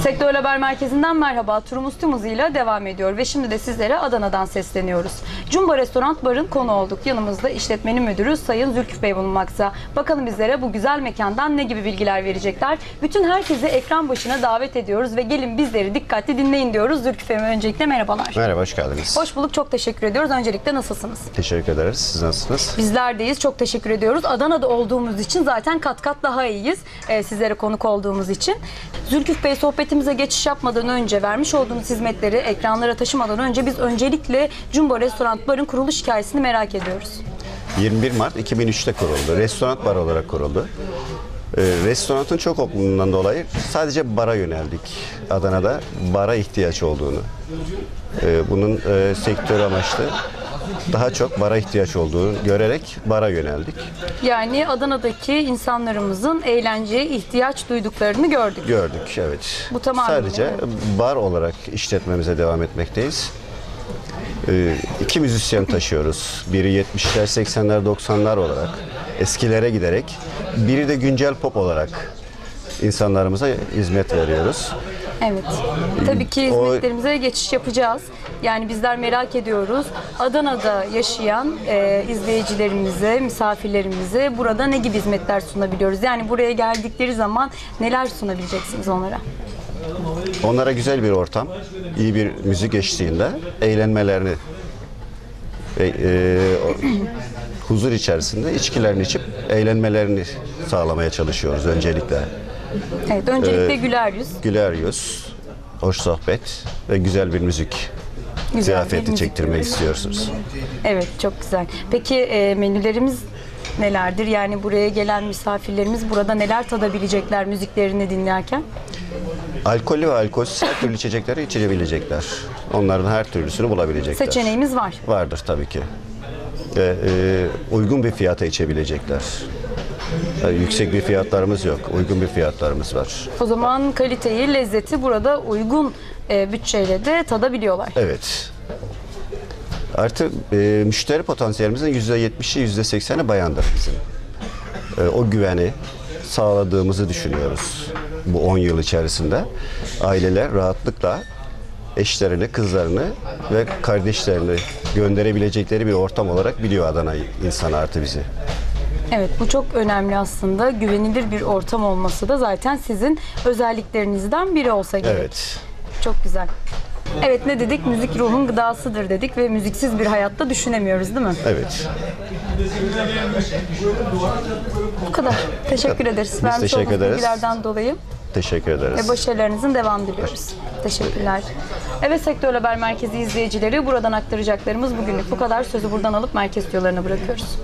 Sektör Haber Merkezi'nden merhaba. Turumuz tüm hızıyla devam ediyor ve şimdi de sizlere Adana'dan sesleniyoruz. Cumba Restoran Bar'ın konu olduk. Yanımızda işletmenin müdürü Sayın Zülküf Bey bulunmakta. Bakalım bizlere bu güzel mekandan ne gibi bilgiler verecekler. Bütün herkesi ekran başına davet ediyoruz ve gelin bizleri dikkatli dinleyin diyoruz. Zülküf Bey'e öncelikle merhabalar. Merhaba, hoş geldiniz. Hoş bulduk, çok teşekkür ediyoruz. Öncelikle nasılsınız? Teşekkür ederiz. Siz nasılsınız? Bizlerdeyiz. Çok teşekkür ediyoruz. Adana'da olduğumuz için zaten kat kat daha iyiyiz. Ee, sizlere konuk olduğumuz için. Zülküf Bey sohbetimize geçiş yapmadan önce vermiş olduğunuz hizmetleri ekranlara taşımadan önce biz öncelikle Jumbo Restoran Bar'ın kuruluş hikayesini merak ediyoruz. 21 Mart 2003'te kuruldu. Restoran bar olarak kuruldu. Ee, restoranın çok okumundan dolayı sadece bara yöneldik. Adana'da bara ihtiyaç olduğunu. Ee, bunun e, sektör amaçlı daha çok bara ihtiyaç olduğunu görerek bara yöneldik. Yani Adana'daki insanlarımızın eğlenceye ihtiyaç duyduklarını gördük. Gördük, evet. Bu tamamen, Sadece evet. bar olarak işletmemize devam etmekteyiz. Ee, iki müzisyen taşıyoruz. Biri 70'ler, 80'ler, 90'lar olarak eskilere giderek, biri de güncel pop olarak insanlarımıza hizmet veriyoruz. Evet. Tabii ki O- hizmetlerimize geçiş yapacağız. Yani bizler merak ediyoruz. Adana'da yaşayan e, izleyicilerimize, misafirlerimize burada ne gibi hizmetler sunabiliyoruz? Yani buraya geldikleri zaman neler sunabileceksiniz onlara? Onlara güzel bir ortam, iyi bir müzik eşliğinde eğlenmelerini e, o- huzur içerisinde içkilerini içip eğlenmelerini sağlamaya çalışıyoruz öncelikle. Evet, öncelikle güler yüz. güler yüz, hoş sohbet ve güzel bir müzik Güzel bir ziyafeti müzik çektirmek istiyorsunuz. Evet, çok güzel. Peki e, menülerimiz nelerdir? Yani buraya gelen misafirlerimiz burada neler tadabilecekler müziklerini dinlerken? Alkollü ve alkolsüz her türlü içecekleri içebilecekler. Onların her türlüsünü bulabilecekler. Seçeneğimiz var. Vardır tabii ki. Ve e, uygun bir fiyata içebilecekler. Yani yüksek bir fiyatlarımız yok. Uygun bir fiyatlarımız var. O zaman kaliteyi, lezzeti burada uygun e, bütçeyle de tadabiliyorlar. Evet. Artı e, müşteri potansiyelimizin %70'i %80'i bayandır bizim. E, o güveni sağladığımızı düşünüyoruz bu 10 yıl içerisinde. Aileler rahatlıkla eşlerini, kızlarını ve kardeşlerini gönderebilecekleri bir ortam olarak biliyor Adana insanı artı bizi. Evet bu çok önemli aslında. Güvenilir bir ortam olması da zaten sizin özelliklerinizden biri olsa gerek. Evet. Çok güzel. Evet ne dedik? Müzik ruhun gıdasıdır dedik ve müziksiz bir hayatta düşünemiyoruz değil mi? Evet. Bu kadar. Teşekkür ederiz. Vermiş teşekkür olduğunuz ederiz. bilgilerden dolayı Teşekkür ederiz. ve başarılarınızın devam diliyoruz. Teşekkürler. Evet Sektör Haber Merkezi izleyicileri buradan aktaracaklarımız bugünlük bu kadar. Sözü buradan alıp merkez stüdyolarına bırakıyoruz.